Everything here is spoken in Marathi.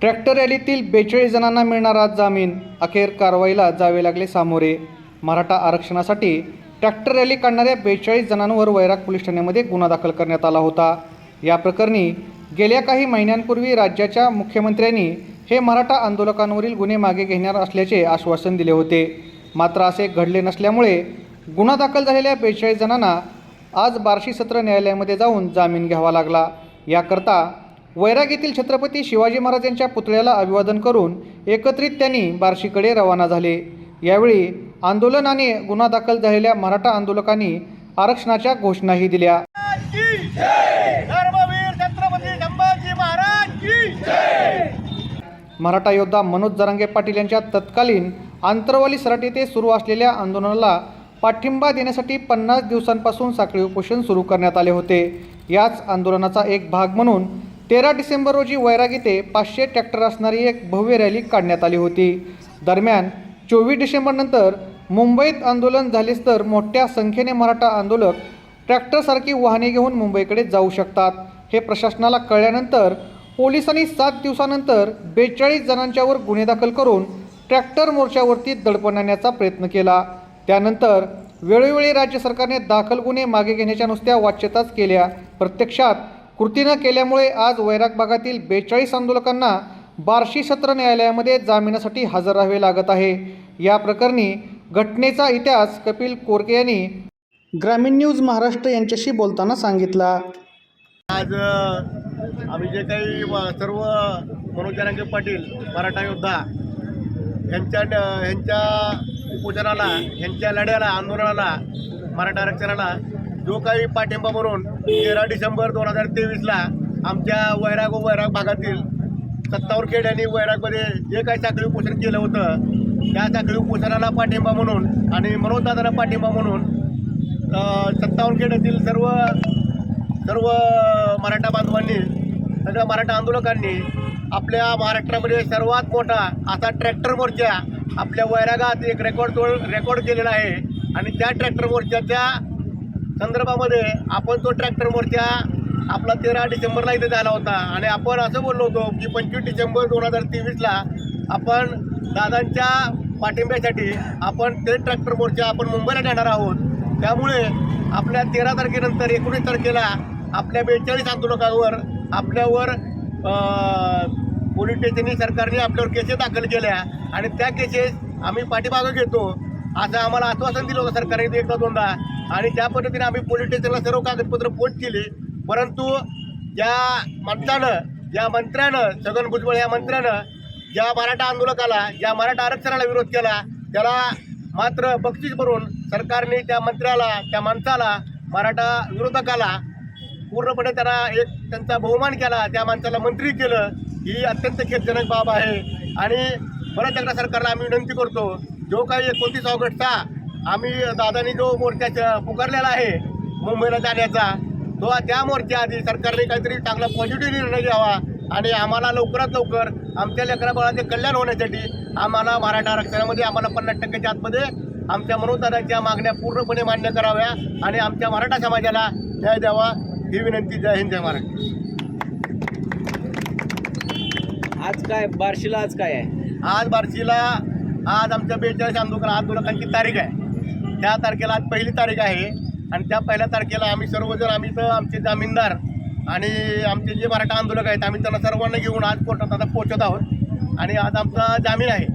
ट्रॅक्टर रॅलीतील बेचाळीस जणांना मिळणारा जामीन. अखेर कारवाईला जावे लागले सामोरे. मराठा आरक्षणासाठी ट्रॅक्टर रॅली काढणाऱ्या बेचाळीस जणांवर वैराग पोलीस ठाण्यामध्ये गुन्हा दाखल करण्यात आला होता. या प्रकरणी गेल्या काही महिन्यांपूर्वी राज्याच्या मुख्यमंत्र्यांनी हे मराठा आंदोलकांवरील गुन्हे मागे घेणार असल्याचे आश्वासन दिले होते. मात्र असे घडले नसल्यामुळे गुन्हा दाखल झालेल्या बेचाळीस जणांना आज बार्शी सत्र न्यायालयामध्ये जाऊन जामीन घ्यावा लागला. याकरता वैराग येथील छत्रपती शिवाजी महाराज यांच्या पुतळ्याला अभिवादन करून एकत्रित त्यांनी बार्शीकडे रवाना झाले. यावेळी आंदोलन आणि गुन्हा दाखल झालेल्या मराठा आंदोलकांनी आरक्षणाच्या घोषणाही दिल्या. मराठा योद्धा मनोज जरांगे पाटील यांच्या तत्कालीन आंतरवाली सराट येथे सुरू असलेल्या आंदोलनाला पाठिंबा देण्यासाठी पन्नास दिवसांपासून साखळी उपोषण सुरू करण्यात आले होते. याच आंदोलनाचा एक भाग म्हणून तेरा डिसेंबर रोजी वैराग येथे पाचशे ट्रॅक्टर असणारी एक भव्य रॅली काढण्यात आली होती. दरम्यान चोवीस डिसेंबरनंतर मुंबईत आंदोलन झालेच तर मोठ्या संख्येने मराठा आंदोलक ट्रॅक्टरसारखी वाहने घेऊन मुंबईकडे जाऊ शकतात. हे प्रशासनाला कळल्यानंतर पोलिसांनी सात दिवसानंतर बेचाळीस जणांच्यावर गुन्हे दाखल करून ट्रॅक्टर मोर्चावरती दडपण आणण्याचा प्रयत्न केला. त्यानंतर वेळोवेळी राज्य सरकारने दाखल गुन्हे मागे घेण्याच्या नुसत्या वाच्यताच केल्या. प्रत्यक्षात कृती न केल्यामुळे आज वैराग भागातील बेचाळीस आंदोलकांना बार्शी सत्र न्यायालयामध्ये जामिनासाठी हजर राहावे लागत आहे. या प्रकरणी घटनेचा इतिहास कपिल कोरके यांनी ग्रामीण न्यूज महाराष्ट्र यांच्याशी बोलताना सांगितला. आज आम्ही जे काही सर्व मनोज जरांगे पाटील मराठा योद्धा यांच्या ड- यांच्या उपोषणाला यांच्या लढ्याला आंदोलनाला मराठा आरक्षणाला जो काही पाठिंबा म्हणून तेरा डिसेंबर दोन हजार तेवीसला आमच्या वैराग व वैराग भागातील सत्तावर खेड यांनी वैरागमध्ये जे काही साखळी उपोषण केलं होतं त्या साखळी उपोषणाला पाठिंबा म्हणून आणि मनोजदादाला पाठिंबा म्हणून सत्तावन्न खेड्यातील सर्व सर्व मराठा बांधवांनी सगळ्या मराठा आंदोलकांनी आपल्या महाराष्ट्रामध्ये सर्वात मोठा असा ट्रॅक्टर मोर्चा आपल्या वैरागात एक रेकॉर्ड तोड रेकॉर्ड केलेला आहे. आणि त्या ट्रॅक्टर मोर्चाच्या संदर्भामध्ये आपण तो ट्रॅक्टर मोर्चा आपला तेरा डिसेंबरला इथे झाला होता. आणि आपण असं बोललो होतो की पंचवीस डिसेंबर दोन हजार तेवीसला आपण दादांच्या पाठिंब्यासाठी आपण ते ट्रॅक्टर मोर्चा आपण मुंबईला नेणार आहोत. त्यामुळे आपल्या तेरा तारखेनंतर एकोणीस तारखेला आपल्या बेचाळीस आंदोलकांवर आपल्यावर पोलीस स्टेशननी सरकारने आपल्यावर केसेस दाखल केल्या आणि त्या केसेस आम्ही पाठीमागं घेतो असं आम्हाला आश्वासन दिलं होतं सरकारने एकदा दोनदा. आणि त्या पद्धतीने आम्ही पोलीस स्टेशनला सर्व कागदपत्र पोच केली परंतु या माणसानं या मंत्र्यानं छगन भुजबळ या मंत्र्यानं ज्या मराठा आंदोलकाला ज्या मराठा आरक्षणाला विरोध केला त्याला मात्र बक्षीस भरून सरकारने त्या मंत्र्याला त्या माणसाला मराठा विरोधकाला पूर्णपणे त्यांना एक त्यांचा बहुमान केला त्या माणसाला मंत्री केलं. ही अत्यंत खेदजनक बाब आहे. आणि परत एकदा सरकारला आम्ही विनंती करतो जो काही एकोणतीस ऑगस्टचा आम्ही दादानी जो मोर्चा पुकारलेला आहे मुंबईला जाण्याचा तो त्या मोर्चाआधी सरकारने काहीतरी चांगला पॉझिटिव्ह निर्णय घ्यावा आणि आम्हाला लवकरात लवकर आमच्या लेकराबाळाचे कल्याण होण्यासाठी आम्हाला मराठा आरक्षणामध्ये आम्हाला पन्नास टक्क्याच्या आतमध्ये आमच्या मनोदारांच्या मागण्या पूर्णपणे मान्य कराव्या आणि आमच्या मराठा समाजाला न्याय द्यावा ही विनंती जय हिंद जय महाराष्ट्र. आज काय बार्शीला आज काय आहे? आज बार्शीला आज आमच्या बेचाळीस आंदोलन आंदोलकांची तारीख आहे. त्या तारखेला आज पहिली तारीख आहे. आणि त्या पहिल्या तारखेला आम्ही सर्वजण आम्ही तर आमचे जामीनदार आणि आमचे जे मराठा आंदोलक आहेत आम्ही त्यांना सर्वांना घेऊन आज कोर्टात आता पोहोचत आहोत. आणि आज आमचा जामीन आहे.